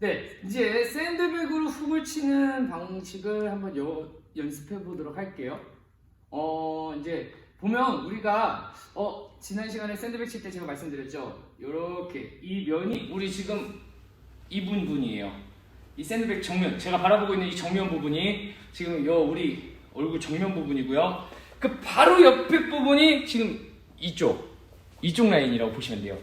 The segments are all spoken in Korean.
네, 이제 샌드백으로 훅을 치는 방식을 한번 여- 연습해 보도록 할게요. 어, 이제 보면 우리가 어, 지난 시간에 샌드백 칠 때 제가 말씀드렸죠. 요렇게 이 면이 우리 지금 이 부분이에요. 이 샌드백 정면 제가 바라보고 있는 이 정면 부분이 지금 요 우리 얼굴 정면 부분이고요. 그 바로 옆에 부분이 지금 이쪽 이쪽 라인이라고 보시면 돼요.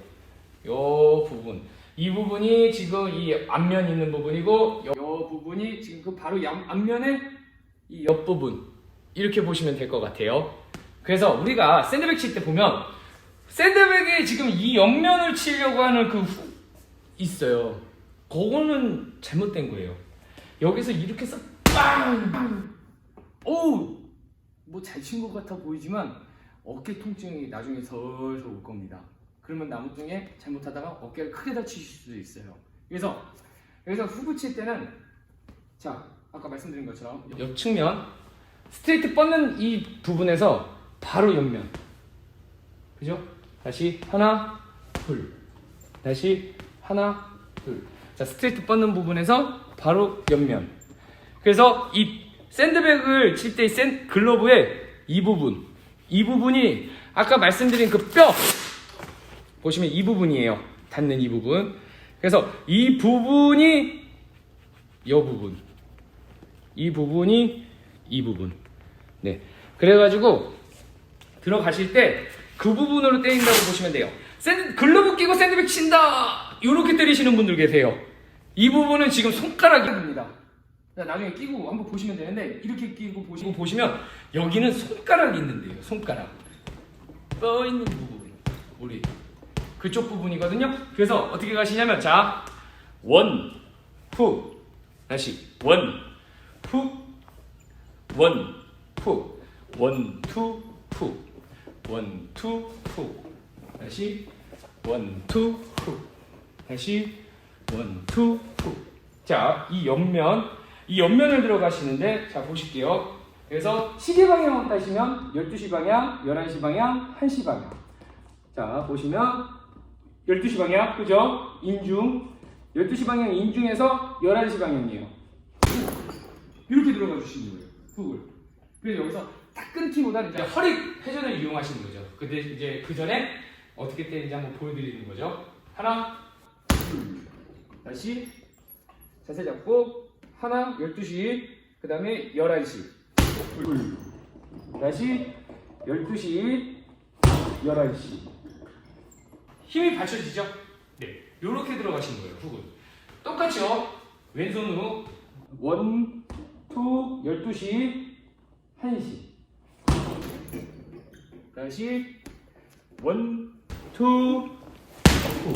요 부분 이 부분이 지금 이 앞면 있는 부분이고 요, 요 부분이 지금 그 바로 양, 앞면에 이 옆부분 이렇게 보시면 될 것 같아요. 그래서 우리가 샌드백 칠 때 보면 샌드백에 지금 이 옆면을 치려고 하는 그 후, 있어요. 그거는 잘못된 거예요. 여기서 이렇게 해서 빵! 오우! 뭐잘 친 것 같아 보이지만 어깨 통증이 나중에 설설 올 겁니다. 그러면 나중에 잘못하다가 어깨를 크게 다치실 수도 있어요. 그래서 여기서 후구 칠 때는 자 아까 말씀드린 것처럼 옆 측면 스트레이트 뻗는 이 부분에서 바로 옆면. 그죠? 다시 하나 둘. 다시 하나 둘자 스트레이트 뻗는 부분에서 바로 옆면. 그래서 이 샌드백을 칠때샌 글러브의 이 부분. 이 부분이 아까 말씀드린 그뼈 보시면 이 부분이에요. 닿는 이 부분. 그래서 이 부분이 이 부분. 이 부분이 이 부분. 네. 그래가지고 들어가실 때 그 부분으로 때린다고 보시면 돼요. 샌드, 글러브 끼고 샌드백 친다! 이렇게 때리시는 분들 계세요. 이 부분은 지금 손가락입니다. 나중에 끼고 한번 보시면 되는데 이렇게 끼고 보시고 보시면 여기는 손가락이 있는데요 손가락. 떠 있는 부분. 우리 그쪽 부분이거든요 그래서 어떻게 가시냐면 자 원, 후 다시 원, 후, 원, 후, 원, 투, 후, 원, 투, 후, 다시 원, 투, 후, 다시 원, 투, 후. 자, 이 옆면, 이 옆면을 들어가시는데, 자, 보실게요. 그래서 시계 방향을 따시면 12시 방향, 11시 방향, 1시 방향. 자, 보시면 12시 방향, 그죠? 인중. 12시 방향 인중에서 11시 방향이에요. 이렇게 들어가 주시는 거예요. 훅을. 그래서 여기서 딱 끊기보다는 이제 허리 회전을 이용하시는 거죠. 근데 이제 그 전에 어떻게 때리는지 한번 보여드리는 거죠. 하나, 둘, 다시 자세 잡고 하나, 12시, 그 다음에 11시, 둘, 다시 12시, 11시. 힘이 받쳐지죠? 네. 요렇게 들어가시는 거예요, 훅은. 똑같죠? 왼손으로 원, 투, 12시, 1시. 다시 원, 투, 투.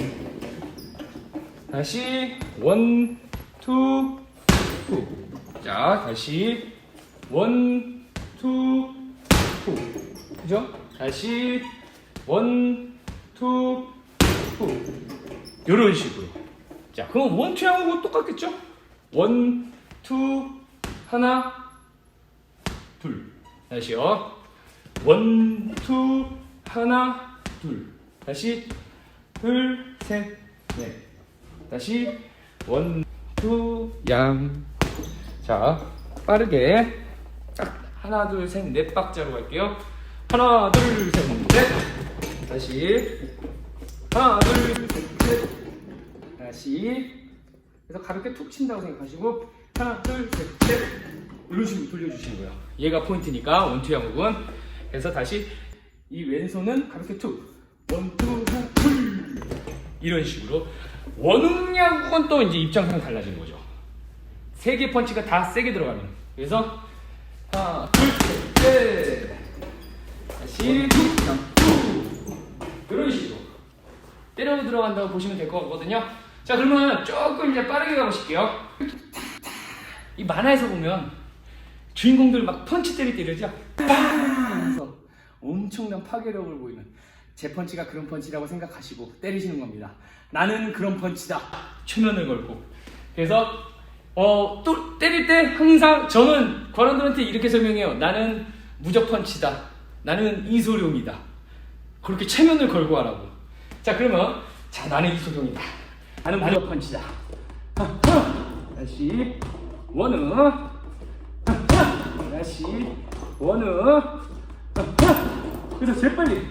다시 원, 투, 투. 자, 다시 원, 투, 투. 그죠? 다시 원, 투, 투. 요런 식으로. 자, 그럼 원, 투하고 똑같겠죠? 원, 투, 하나, 둘. 다시요. 원, 투, 하나, 둘. 다시 둘, 셋, 넷. 다시 원, 투, 양. 자, 빠르게 딱 하나, 둘, 셋, 넷 박자로 갈게요. 하나, 둘, 셋, 넷. 다시 하나, 둘, 셋, 넷. 다시 그래서 가볍게 툭 친다고 생각하시고 하나, 둘, 셋, 넷. 이런 식으로 돌려주시는 거예요. 얘가 포인트니까 원투 양국은 그래서 다시 이 왼손은 가볍게 툭 원투 둘 이런 식으로 원음 양국은 또 이제 입장상 달라지는 거죠. 세 개 펀치가 다 세게 들어가는. 그래서 하나, 둘, 셋, 넷. 다시 툭, 이런 식으로 때려 들어간다고 보시면 될 것 같거든요. 자 그러면 조금 이제 빠르게 가보실게요. 이 만화에서 보면 주인공들 막 펀치 때릴 때 이러죠. 빵! 해서 엄청난 파괴력을 보이는 제 펀치가 그런 펀치라고 생각하시고 때리시는 겁니다. 나는 그런 펀치다. 최면을 걸고. 그래서 어, 또 때릴 때 항상 저는 관원들한테 이렇게 설명해요. 나는 무적 펀치다. 나는 이소룡이다. 그렇게 체면을 걸고 하라고. 자 그러면 자 나는 이소룡이다. 나는 무적 펀치다. 다시 원은 다시 원은 그래서 재빨리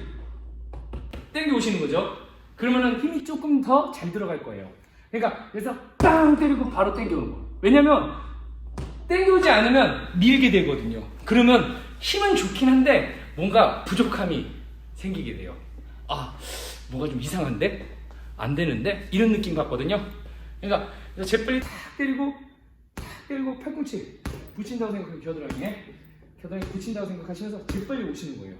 땡겨 오시는 거죠. 그러면은 힘이 조금 더 잘 들어갈 거예요. 그러니까 그래서 땅 때리고 바로 땡겨 오는 거. 왜냐면 땡겨오지 않으면 밀게 되거든요. 그러면 힘은 좋긴 한데 뭔가 부족함이 생기게 돼요. 아, 뭔가 좀 이상한데? 안 되는데? 이런 느낌 받거든요. 그러니까 재빨리 탁 때리고 탁 때리고 팔꿈치 붙인다고 생각하고 겨드랑이에 겨드랑이 붙인다고 생각하시면서 재빨리 오시는 거예요.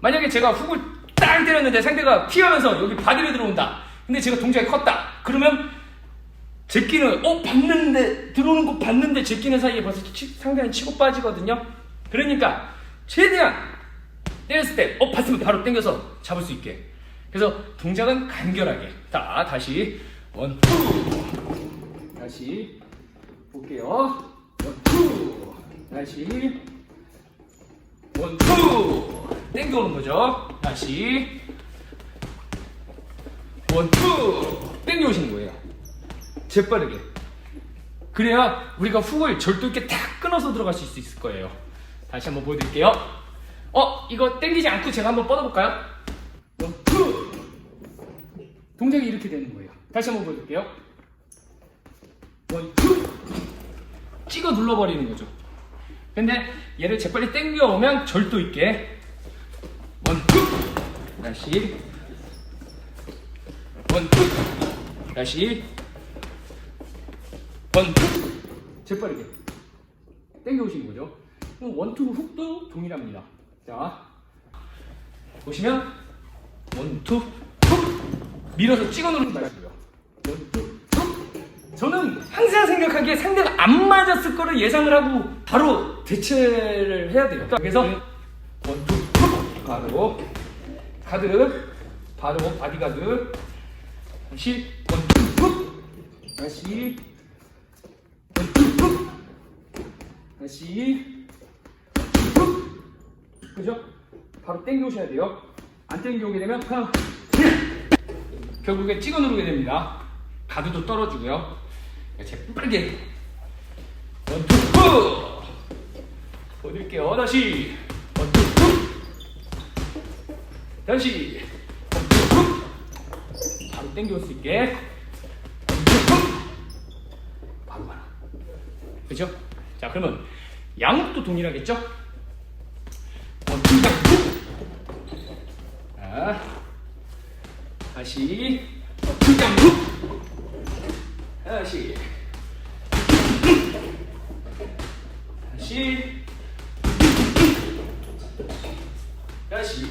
만약에 제가 훅을 딱 때렸는데 상대가 피하면서 여기 바디를 들어온다. 근데 제가 동작이 컸다. 그러면 제끼는 어 봤는데 들어오는 거 봤는데 제끼는 사이에 벌써 치, 상대는 치고 빠지거든요. 그러니까 최대한 때렸을 때 어 봤으면 바로 당겨서 잡을 수 있게. 그래서 동작은 간결하게. 자 다시 원 투. 다시 볼게요. 원 투. 다시 원 투. 당겨오는 거죠. 다시 원 투. 당겨오시는 거예요. 재빠르게. 그래야 우리가 훅을 절도 있게 탁 끊어서 들어갈 수 있을 거예요. 다시 한번 보여드릴게요. 어, 이거 땡기지 않고 제가 한번 뻗어볼까요? 원, 투! 동작이 이렇게 되는 거예요. 다시 한번 보여드릴게요. 원, 투! 찍어 눌러버리는 거죠. 근데 얘를 재빨리 땡겨오면 절도 있게 원, 투! 다시 원, 투! 다시 원 투 재빠르게 땡겨 오시는 거죠. 그럼 원투 훅도 동일합니다. 자 보시면 원 투 훅 밀어서 찍어. 원투 훅 저는 항상 생각하기에 상대가 안 맞았을 거를 예상을 하고 바로 대체를 해야 돼요. 그래서 원투 훅 바로 가드 바로 바디 가드 다시 원투 훅 다시 다시 그죠? 바로 땡겨 오셔야 돼요. 안 땡겨 오게 되면 그냥 결국에 찍어 누르게 됩니다. 가드도 떨어지고요. 재빠르게 원투 후 보여드릴게요. 다시 원투 후 다시 원투 후 바로 땡겨 올 수 있게 원투 후 바로 가라. 그죠? 자, 그러면 양욱도 동일하겠죠? 원투 양욱. 자, 다시 양욱. 다시. 다시. 다시.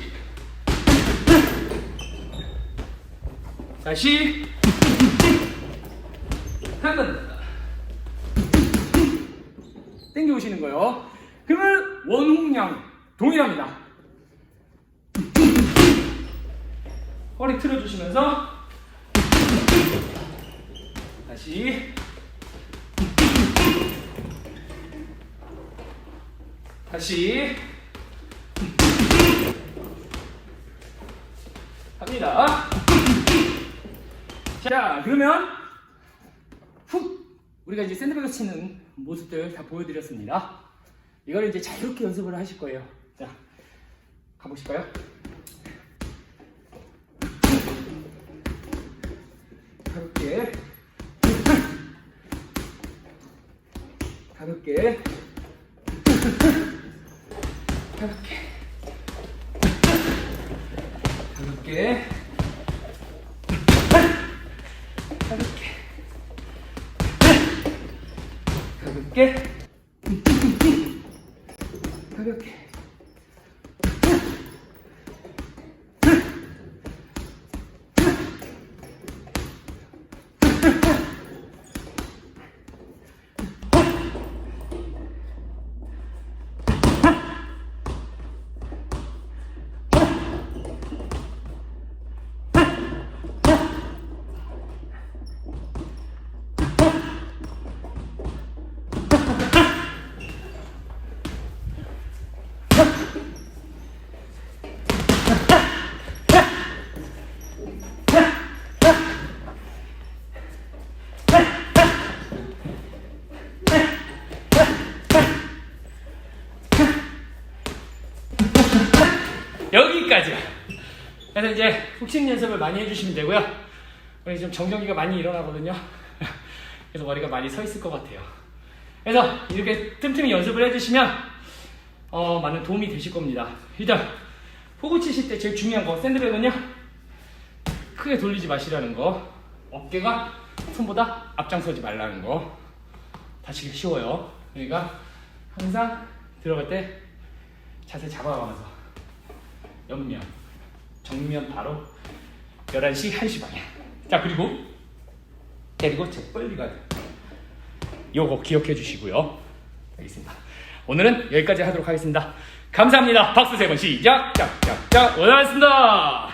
다시. 한번 땡겨 오시는 거예요. 그러면 원홍양 동일합니다. 허리 틀어주시면서 다시 다시 합니다. 자 그러면 훅 우리가 이제 샌드백을 치는 모습들 다 보여드렸습니다. 이걸 이제 자유롭게 연습을 하실 거예요. 자, 가보실까요? 가볍게, 가볍게, 가볍게, 가볍게, 가볍게. 가볍게 가볍게 이제 훅신 연습을 많이 해주시면 되고요. 우리 지금 정전기가 많이 일어나거든요. 그래서 머리가 많이 서 있을 것 같아요. 그래서 이렇게 틈틈이 연습을 해주시면 어, 많은 도움이 되실 겁니다. 일단 호구 치실 때 제일 중요한 거 샌드백은요 크게 돌리지 마시라는 거 어깨가 손보다 앞장서지 말라는 거 다치기 쉬워요. 그러니까 항상 들어갈 때 자세 잡아가면서 옆면 정면 바로 11시 1시 방향 자 그리고 데리고 재빨리 가야 요거 기억해 주시고요. 알겠습니다. 오늘은 여기까지 하도록 하겠습니다. 감사합니다. 박수 세 번. 시작! 짝짝짝. 고생하셨습니다